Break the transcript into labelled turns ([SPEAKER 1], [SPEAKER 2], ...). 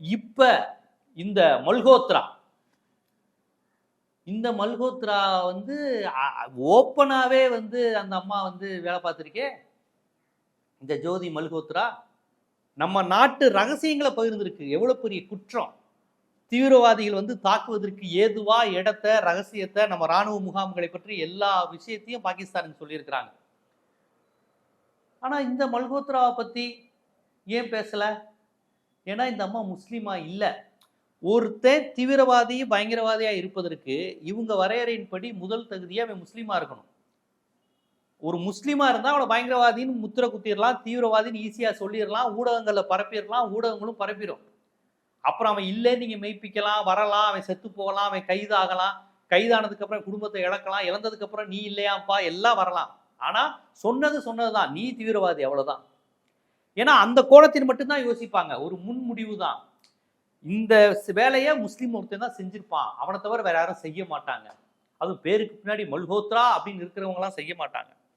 [SPEAKER 1] இப்ப இந்த மல்ஹோத்ரா இந்த மல்ஹோத்ரா வந்து ஓப்பனாவே வந்து அந்த அம்மா வந்து வேலை பார்த்துருக்கே. இந்த ஜோதி மல்ஹோத்ரா நம்ம நாட்டு ரகசியங்களை பகிர்ந்திருக்கு. எவ்வளவு பெரிய குற்றம். தீவிரவாதிகள் வந்து தாக்குவதற்கு ஏதுவா இடத்த ரகசியத்தை நம்ம ராணுவ முகாம்களை பற்றி எல்லா விஷயத்தையும் பாகிஸ்தானுக்கு சொல்லியிருக்கிறாங்க. ஆனா இந்த மல்ஹோத்ராவை பத்தி ஏன் பேசல? ஏன்னா இந்த அம்மா முஸ்லீமா இல்லை. ஒருத்தன் தீவிரவாதி பயங்கரவாதியா இருப்பதற்கு இவங்க வரையறையின்படி முதல் தகுதியாக அவன் முஸ்லீமா இருக்கணும். ஒரு முஸ்லீமா இருந்தால் அவனை பயங்கரவாதின்னு முத்திர குத்திடலாம் தீவிரவாதின்னு ஈஸியாக சொல்லிடலாம் ஊடகங்களில் பரப்பிடலாம் ஊடகங்களும் பரப்பிடும் அப்புறம் அவன் இல்லை நீங்கள் மெய்ப்பிக்கலாம் வரலாம் அவன் செத்து போகலாம் அவன் கைதாகலாம் கைதானதுக்கப்புறம் குடும்பத்தை இழக்கலாம் இழந்ததுக்கப்புறம் நீ இல்லையாப்பா எல்லாம் வரலாம். ஆனால் சொன்னது சொன்னது தான் நீ தீவிரவாதி அவ்வளோதான் ஏன்னா அந்த கோணத்தில் மட்டும்தான் யோசிப்பாங்க. ஒரு முன்முடிவு தான் இந்த வேலையை முஸ்லீம் ஒருத்தன் தான் செஞ்சிருப்பான். அவனை தவிர வேற யாரும் செய்ய மாட்டாங்க. அதுவும் பேருக்கு பின்னாடி மல்ஹோத்ரா அப்படின்னு இருக்கிறவங்கலாம் செய்ய மாட்டாங்க.